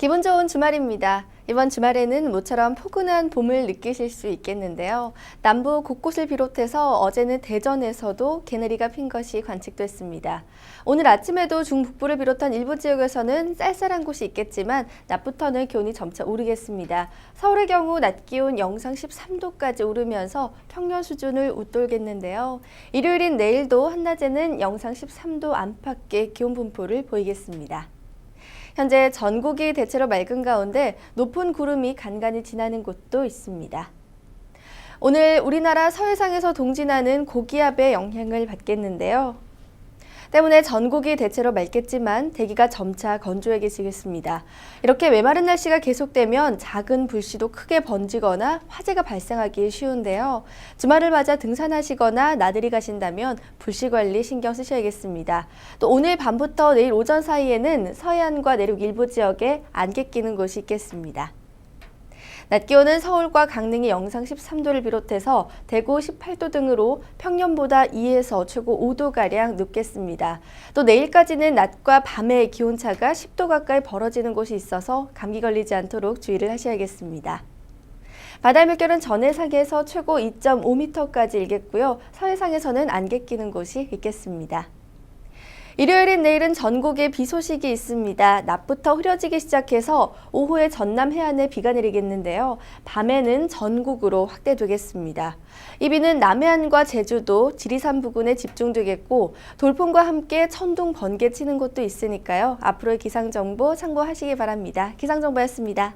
기분 좋은 주말입니다. 이번 주말에는 모처럼 포근한 봄을 느끼실 수 있겠는데요. 남부 곳곳을 비롯해서 어제는 대전에서도 개나리가 핀 것이 관측됐습니다. 오늘 아침에도 중북부를 비롯한 일부 지역에서는 쌀쌀한 곳이 있겠지만 낮부터는 기온이 점차 오르겠습니다. 서울의 경우 낮 기온 영상 13도까지 오르면서 평년 수준을 웃돌겠는데요. 일요일인 내일도 한낮에는 영상 13도 안팎의 기온 분포를 보이겠습니다. 현재 전국이 대체로 맑은 가운데 높은 구름이 간간히 지나는 곳도 있습니다. 오늘 우리나라 서해상에서 동진하는 고기압의 영향을 받겠는데요. 때문에 전국이 대체로 맑겠지만 대기가 점차 건조해지겠습니다. 이렇게 메마른 날씨가 계속되면 작은 불씨도 크게 번지거나 화재가 발생하기 쉬운데요. 주말을 맞아 등산하시거나 나들이 가신다면 불씨 관리 신경 쓰셔야겠습니다. 또 오늘 밤부터 내일 오전 사이에는 서해안과 내륙 일부 지역에 안개 끼는 곳이 있겠습니다. 낮 기온은 서울과 강릉이 영상 13도를 비롯해서 대구 18도 등으로 평년보다 2에서 최고 5도가량 높겠습니다. 또 내일까지는 낮과 밤의 기온차가 10도 가까이 벌어지는 곳이 있어서 감기 걸리지 않도록 주의를 하셔야겠습니다. 바다 물결은 전해상에서 최고 2.5m까지 일겠고요. 서해상에서는 안개 끼는 곳이 있겠습니다. 일요일인 내일은 전국에 비 소식이 있습니다. 낮부터 흐려지기 시작해서 오후에 전남 해안에 비가 내리겠는데요. 밤에는 전국으로 확대되겠습니다. 이 비는 남해안과 제주도, 지리산 부근에 집중되겠고 돌풍과 함께 천둥 번개 치는 곳도 있으니까요. 앞으로의 기상 정보 참고하시기 바랍니다. 기상 정보였습니다.